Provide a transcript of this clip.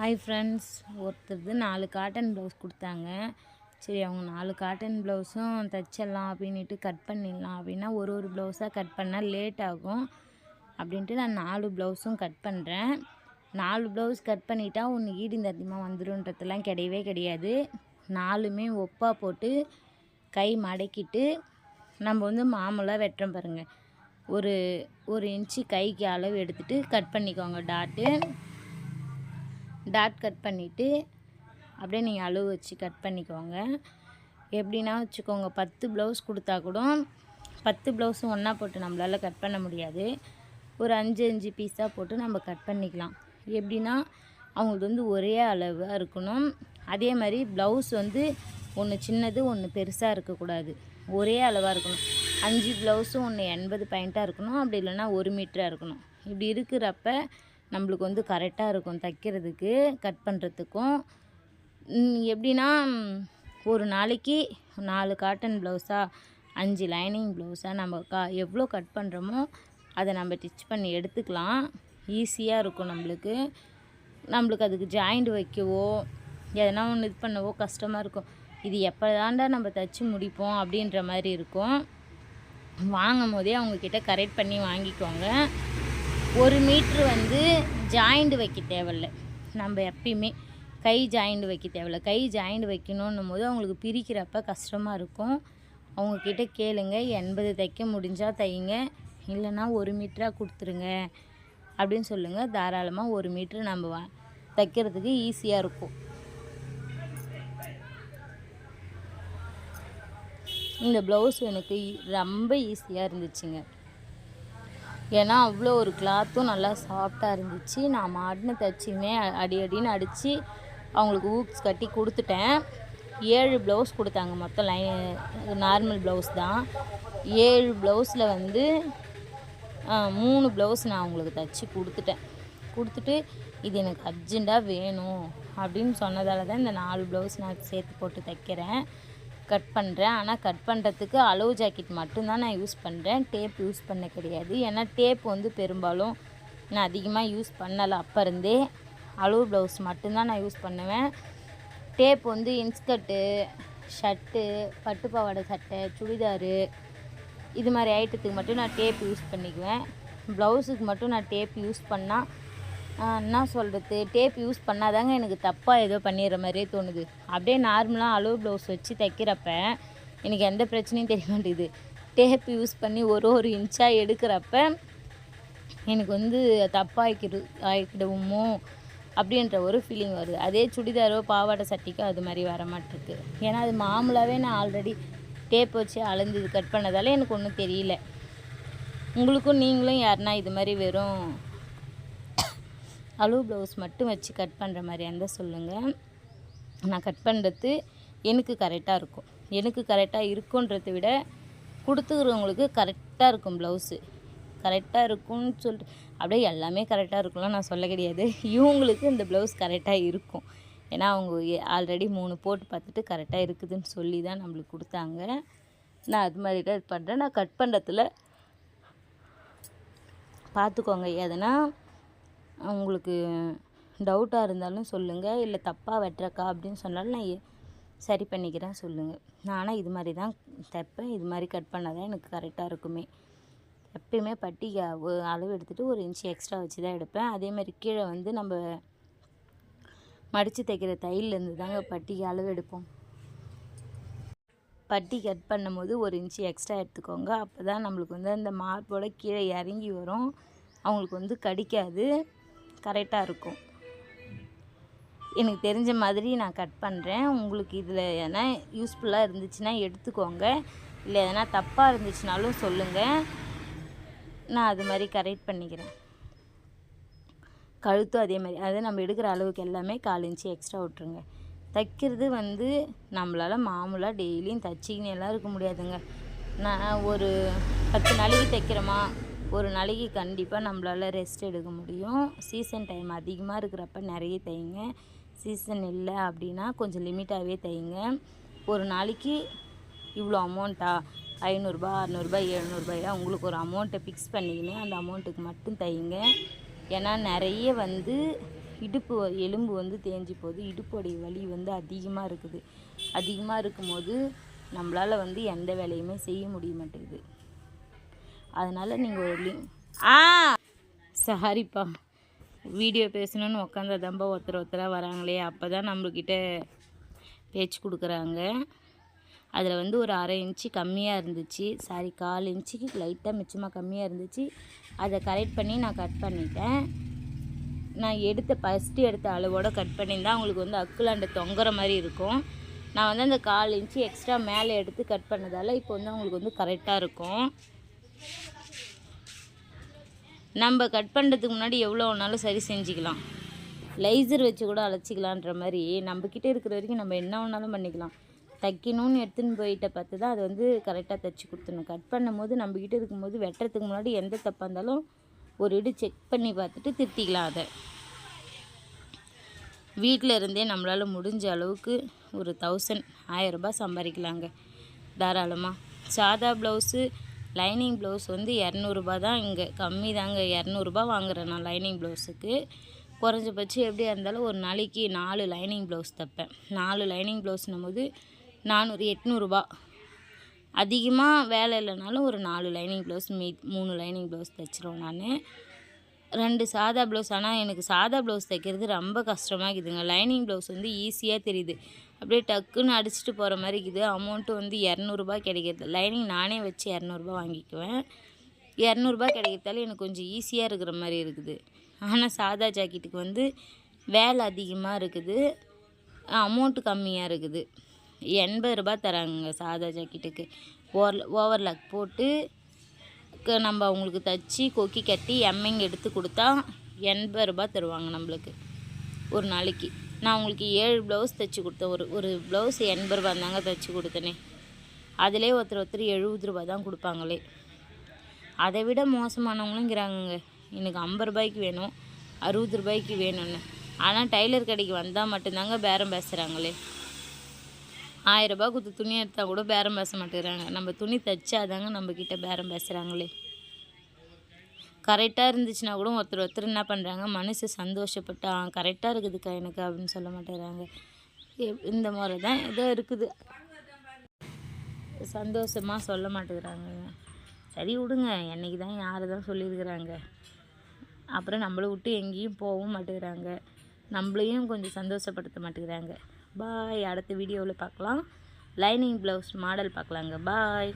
Hi friends ஒருத்தருது நாலு cotton blouse கொடுத்தாங்க. சரி அவங்க நாலு காட்டன் ப்ளவுஸும் தைச்சிடலாம் அப்படின்ட்டு கட் பண்ணிடலாம் அப்படின்னா ஒரு ஒரு ப்ளவுஸாக கட் பண்ணால் லேட் ஆகும். அப்படின்ட்டு நான் நாலு ப்ளவுஸும் கட் பண்ணுறேன் நாலு ப்ளவுஸ் கட் பண்ணிட்டா ஒன்று ஈடு அதிகமாக வந்துருன்றதெல்லாம் கிடையவே கிடையாது. நாலுமே ஒப்பாக போட்டு கை மடக்கிட்டு நம்ம வந்து மாமூலாக வெட்டுறோம் பாருங்கள் ஒரு ஒரு இன்ச்சு கைக்கு அளவு எடுத்துகிட்டு கட் பண்ணிக்கோங்க டாட்டு டாட் கட் பண்ணிவிட்டு அப்படியே நீங்கள் அளவு வச்சு கட் பண்ணிக்கோங்க. எப்படின்னா வச்சுக்கோங்க பத்து ப்ளவுஸ் கொடுத்தா கூட பத்து ப்ளவுஸும் ஒன்றா போட்டு நம்மளால் கட் பண்ண முடியாது. ஒரு அஞ்சு அஞ்சு பீஸாக போட்டு நம்ம கட் பண்ணிக்கலாம். எப்படின்னா அவங்களுக்கு வந்து ஒரே அளவாக இருக்கணும். அதே மாதிரி ப்ளவுஸ் வந்து ஒன்று சின்னது ஒன்று பெருசாக இருக்கக்கூடாது. ஒரே அளவாக இருக்கணும். அஞ்சு ப்ளவுஸும் ஒன்று எண்பது பாயிண்ட்டாக இருக்கணும். அப்படி இல்லைன்னா ஒரு மீட்டராக இருக்கணும். இப்படி இருக்கிறப்ப நம்மளுக்கு வந்து கரெக்டாக இருக்கும் தைக்கிறதுக்கு கட் பண்ணுறதுக்கும் எப்படின்னா ஒரு நாளைக்கு நாலு காட்டன் ப்ளவுஸாக அஞ்சு லைனிங் ப்ளவுஸாக நம்ம கா எவ்வளோ கட் பண்ணுறோமோ அதை நம்ம ஸ்டிச் பண்ணி எடுத்துக்கலாம். ஈஸியாக இருக்கும் நம்மளுக்கு. நம்மளுக்கு அதுக்கு ஜாயிண்ட் வைக்கவோ எதனா ஒன்று இது பண்ணவோ கஷ்டமாக இருக்கும். இது எப்போ தாண்டா நம்ம தைச்சி முடிப்போம் அப்படின்ற மாதிரி இருக்கும். வாங்கும் போதே அவங்கக்கிட்ட கரெக்ட் பண்ணி வாங்கிக்கோங்க. ஒரு மீட்ரு வந்து ஜாயிண்ட் வைக்க தேவையில்ல. நம்ம எப்பயுமே கை ஜாயிண்ட் வைக்க தேவையில்ல. கை ஜாயிண்ட் வைக்கணுன்னும் போது அவங்களுக்கு பிரிக்கிறப்ப கஷ்டமாக இருக்கும். அவங்கக்கிட்ட கேளுங்க. எண்பது தைக்க முடிஞ்சால் தைங்க. இல்லைன்னா ஒரு மீட்டராக கொடுத்துருங்க. அப்படின்னு சொல்லுங்கள் தாராளமாக ஒரு மீட்ரு நம்ம வா தைக்கிறதுக்கு ஈஸியாக இருக்கும். இந்த ப்ளவுஸ் எனக்கு ரொம்ப ஈஸியாக இருந்துச்சுங்க. ஏன்னா அவ்வளோ ஒரு கிளாத்தும் நல்லா சாஃப்டாக இருந்துச்சு. நான் மாட்டினு தைச்சிமே அடி அடின்னு அடித்து அவங்களுக்கு ஊக்ஸ் கட்டி கொடுத்துட்டேன். ஏழு ப்ளவுஸ் கொடுத்தாங்க. மொத்தம் லைன் நார்மல் ப்ளவுஸ் தான். ஏழு ப்ளவுஸில் வந்து மூணு ப்ளவுஸ் நான் அவங்களுக்கு தைச்சி கொடுத்துட்டேன். கொடுத்துட்டு இது எனக்கு அர்ஜெண்ட்டாக வேணும் அப்படின்னு சொன்னதால தான் இந்த நாலு ப்ளவுஸ் நான் சேர்த்து போட்டு தைக்கிறேன். கட் பண்ணுறேன். ஆனால் கட் பண்ணுறதுக்கு அளவு ஜாக்கெட் மட்டும்தான் நான் யூஸ் பண்ணுறேன் டேப் யூஸ் பண்ண கிடையாது. ஏன்னா டேப் வந்து பெரும்பாலும் நான் அதிகமாக யூஸ் பண்ணலை அப்போ இருந்தே அளவு ப்ளவுஸ் மட்டும்தான் நான் யூஸ் பண்ணுவேன். டேப் வந்து இன்ஸ்கர்ட்டு ஷர்ட்டு பட்டு பாவாடை சட்டை சுடிதாரு இது மாதிரி ஐட்டத்துக்கு மட்டும் நான் டேப் யூஸ் பண்ணிக்குவேன். ப்ளவுஸுக்கு மட்டும் நான் டேப் யூஸ் பண்ணால் என்ன சொல்கிறது டேப் யூஸ் பண்ணாதாங்க எனக்கு தப்பாக ஏதோ பண்ணிடுற மாதிரியே தோணுது. அப்படியே நார்மலாக அளவு ப்ளவுஸ் வச்சு தைக்கிறப்ப எனக்கு எந்த பிரச்சனையும் தெரிய மாட்டேங்குது. டேப் யூஸ் பண்ணி ஒரு ஒரு இன்ச்சாக எடுக்கிறப்ப எனக்கு வந்து தப்பாகிக்கிடு ஆகிக்கிடுவோமோ அப்படின்ற ஒரு ஃபீலிங் வருது. அதே சுடிதாரோ பாவாடை சட்டிக்கோ அது மாதிரி வர மாட்டேங்குது ஏன்னா அது மாமூலாகவே நான் ஆல்ரெடி டேப் வச்சு அளந்து இது கட் பண்ணதால எனக்கு ஒன்றும் தெரியல. உங்களுக்கும் நீங்களும் யாருன்னா இது மாதிரி வெறும் அளவு ப்ளவுஸ் மட்டும் வச்சு கட் பண்ணுற மாதிரியா இருந்தால் சொல்லுங்கள் நான் கட் பண்ணுறது எனக்கு கரெக்டாக இருக்கும். எனக்கு கரெக்டாக இருக்குன்றதை விட கொடுத்துக்கிறவங்களுக்கு கரெக்டாக இருக்கும் ப்ளவுஸு. கரெக்டாக இருக்கும்னு சொல்லிட்டு அப்படியே எல்லாமே கரெக்டாக இருக்கும்லாம் நான் சொல்ல கிடையாது. இவங்களுக்கு இந்த ப்ளவுஸ் கரெக்டாக இருக்கும். ஏன்னா அவங்க ஆல்ரெடி மூணு போட்டு பார்த்துட்டு கரெக்டாக இருக்குதுன்னு சொல்லி தான் நம்மளுக்கு கொடுத்தாங்க. நான் அது மாதிரி தான் இது பண்ணுறேன். நான் கட் பண்ணுறதுல பார்த்துக்கோங்க. எதனா உங்களுக்கு டவுட்டாக இருந்தாலும் சொல்லுங்கள் இல்லை தப்பாக வெட்டுறக்கா அப்படின்னு சொன்னாலும் நான் சரி பண்ணிக்கிறேன் சொல்லுங்கள் நானும் இது மாதிரி தான் தைப்பேன். இது மாதிரி கட் பண்ணால் தான் எனக்கு கரெக்டாக இருக்குமே. எப்பயுமே பட்டி அளவு எடுத்துகிட்டு ஒரு இன்ச்சு எக்ஸ்ட்ரா வச்சு தான் எடுப்பேன் அதேமாதிரி கீழே வந்து நம்ம மடித்து தைக்கிற தையல்லேருந்து தாங்க பட்டிக்கு அளவு எடுப்போம். பட்டி கட் பண்ணும்போது ஒரு இன்ச்சு எக்ஸ்ட்ரா எடுத்துக்கோங்க. அப்போ தான் நம்மளுக்கு வந்து அந்த மார்போட கீழே இறங்கி வரும். அவங்களுக்கு வந்து கடிக்காது. கரெக்டாக இருக்கும். எனக்கு தெரிஞ்ச மாதிரி நான் கட் பண்ணுறேன். உங்களுக்கு இதில் எதனா யூஸ்ஃபுல்லாக இருந்துச்சுன்னா எடுத்துக்கோங்க. இல்லை எதனா தப்பாக இருந்துச்சுனாலும் சொல்லுங்கள் நான் அது மாதிரி கரெக்ட் பண்ணிக்கிறேன். கழுத்தும் அதே மாதிரி. அதை நம்ம எடுக்கிற அளவுக்கு எல்லாமே கால் இன்ச்சு எக்ஸ்ட்ரா விட்ருங்க தைக்கிறது வந்து நம்மளால் மாமூலாக டெய்லியும் தைச்சிக்கின்னு எல்லாம் இருக்க முடியாதுங்க. நான் ஒரு பத்து நாளைக்கு தைக்கிறோமா ஒரு நாளைக்கு கண்டிப்பாக நம்மளால் ரெஸ்ட் எடுக்க முடியும். சீசன் டைம் அதிகமாக இருக்கிறப்ப நிறைய தைங்க சீசன் இல்லை அப்படின்னா கொஞ்சம் லிமிட்டாகவே தைங்க ஒரு நாளைக்கு இவ்வளோ அமௌண்ட்டா ஐநூறுரூபா அறநூறுபா எழுநூறுபாயா? உங்களுக்கு ஒரு அமௌண்ட்டை ஃபிக்ஸ் பண்ணிக்கின்னு அந்த அமௌண்ட்டுக்கு மட்டும் தைங்க ஏன்னா நிறைய வந்து இடுப்பு எலும்பு வந்து தேஞ்சி போகுது. இடுப்புடைய வலி வந்து அதிகமாக இருக்குது. அதிகமாக இருக்கும்போது நம்மளால் வந்து எந்த வேலையுமே செய்ய முடிய மாட்டேங்குது. அதனால் நீங்கள் ஒரு லிங்க் ஆ! சாரிப்பா வீடியோ பேசணும்னு உட்காந்ததாம்பா ஒருத்தர் ஒருத்தராக வராங்களே. அப்போ தான் நம்மக்கிட்ட பேச்சு கொடுக்குறாங்க. அதில் வந்து ஒரு அரை இன்ச்சு கம்மியாக இருந்துச்சு. சாரி கால் இன்ச்சுக்கு லைட்டாக மிச்சமாக கம்மியாக இருந்துச்சு. அதை கரெக்ட் பண்ணி நான் கட் பண்ணிட்டேன். நான் எடுத்த ஃபஸ்ட்டு எடுத்த அளவோடு கட் பண்ணியிருந்தால் அவங்களுக்கு வந்து அக்குலாண்ட தொங்குற மாதிரி இருக்கும். நான் வந்து அந்த கால் இன்ச்சு எக்ஸ்ட்ரா மேலே எடுத்து கட் பண்ணதால் இப்போ வந்து அவங்களுக்கு வந்து கரெக்டாக இருக்கும். நம்ம கட் பண்ணுறதுக்கு முன்னாடி எவ்வளோ வேணாலும் சரி செஞ்சுக்கலாம். லைசர் வச்சு கூட அழைச்சிக்கலான்ற மாதிரி நம்மக்கிட்ட இருக்கிற வரைக்கும் நம்ம என்ன வேணாலும் பண்ணிக்கலாம். தைக்கணும்னு எடுத்துன்னு போயிட்ட பார்த்து தான் அது வந்து கரெக்டாக தைச்சி கொடுத்துணும் கட் பண்ணும்போது நம்மக்கிட்ட இருக்கும்போது வெட்டுறதுக்கு முன்னாடி எந்த தப்பாக இருந்தாலும் ஒரு இடு செக் பண்ணி பார்த்துட்டு திருத்திக்கலாம் அதை. வீட்டில் இருந்தே நம்மளால் முடிஞ்ச அளவுக்கு ஒரு தௌசண்ட் ஆயரரூபா சம்பாதிக்கலாங்க. தாராளமாக சாதா ப்ளவுஸு லைனிங் ப்ளவுஸ் வந்து இரநூறுபா தான் இங்கே. கம்மி தாங்க இரநூறுபா வாங்குறேன் நான் லைனிங் ப்ளவுஸுக்கு. குறைஞ்சபட்சம் எப்படியா இருந்தாலும் ஒரு நாளைக்கு நாலு லைனிங் ப்ளவுஸ் தைப்பேன். நாலு லைனிங் ப்ளவுஸ்னும் போது நானூறு எட்நூறுபா. அதிகமாக வேலை இல்லைனாலும் ஒரு நாலு லைனிங் ப்ளவுஸ் மீ மூணு லைனிங் ப்ளவுஸ் தைச்சிருவேன் நான். ரெண்டு சாதா ப்ளவுஸ் ஆனால் எனக்கு சாதா ப்ளவுஸ் தைக்கிறது ரொம்ப கஷ்டமாக இருக்குதுங்க லைனிங் ப்ளவுஸ் வந்து ஈஸியாக தெரியுது. அப்படியே டக்குன்னு அடிச்சுட்டு போகிற மாதிரி இருக்குது. அமௌண்ட்டு வந்து இரநூறுபா கிடைக்கிறது. லைனிங் நானே வச்சு இரநூறுபா வாங்கிக்குவேன். இரநூறுபா கிடைக்கிறதால எனக்கு கொஞ்சம் ஈஸியாக இருக்கிற மாதிரி இருக்குது. ஆனால் சாதா ஜாக்கெட்டுக்கு வந்து வேலை அதிகமாக இருக்குது. அமௌண்ட்டு கம்மியாக இருக்குது. எண்பது ரூபா தராங்க சாதா ஜாக்கெட்டுக்கு. ஓவர் ஓவர்லாக் போட்டு ஒர்க்கு நம்ம அவங்களுக்கு தச்சு கொக்கி கட்டி எம்மிங் எடுத்து கொடுத்தா எண்பது ரூபாய் தருவாங்க நம்மளுக்கு ஒரு நாளைக்கு. நான் உங்களுக்கு ஏழு ப்ளவுஸ் தைச்சி கொடுத்தேன். ஒரு ஒரு ப்ளவுஸ் எண்பது ரூபா தாங்க தைச்சி கொடுத்தனே. அதிலே ஒருத்தர் ஒருத்தர் எழுபது ரூபா தான் கொடுப்பாங்களே. அதை விட மோசமானவங்களுங்கிறாங்கங்க. எனக்கு ஐம்பது ரூபாய்க்கு வேணும் அறுபது ரூபாய்க்கு வேணும்னு. ஆனால் டைலர் கடைக்கு வந்தால் மட்டும்தாங்க பேரம் பேசுகிறாங்களே ஆயிரம் ரூபாய் கொடுத்து துணி எடுத்தால் கூட பேரம் பேச மாட்டேங்கிறாங்க. நம்ம துணி தைச்சாதாங்க நம்மக்கிட்ட பேரம் பேசுகிறாங்களே கரெக்டாக இருந்துச்சுன்னா கூட ஒருத்தர் ஒருத்தர் என்ன பண்ணுறாங்க மனசு சந்தோஷப்பட்டு ஆ கரெக்டாக இருக்குதுக்கா எனக்கு அப்படின்னு சொல்ல மாட்டேங்கிறாங்க. எப்- இந்த முறை தான் ஏதோ இருக்குது. சந்தோஷமாக சொல்ல மாட்டேங்கிறாங்க. சரி விடுங்க. என்னைக்கு தான் யார் தான் சொல்லியிருக்கிறாங்க. அப்புறம் நம்மளை விட்டு எங்கேயும் போகவும் மாட்டேங்கிறாங்க. நம்மளையும் கொஞ்சம் சந்தோஷப்படுத்த மாட்டேங்கிறாங்க. பாய். அடுத்த வீடியோவில் பார்க்கலாம். லைனிங் ப்ளவுஸ் மாடல் பார்க்கலாங்க. பாய்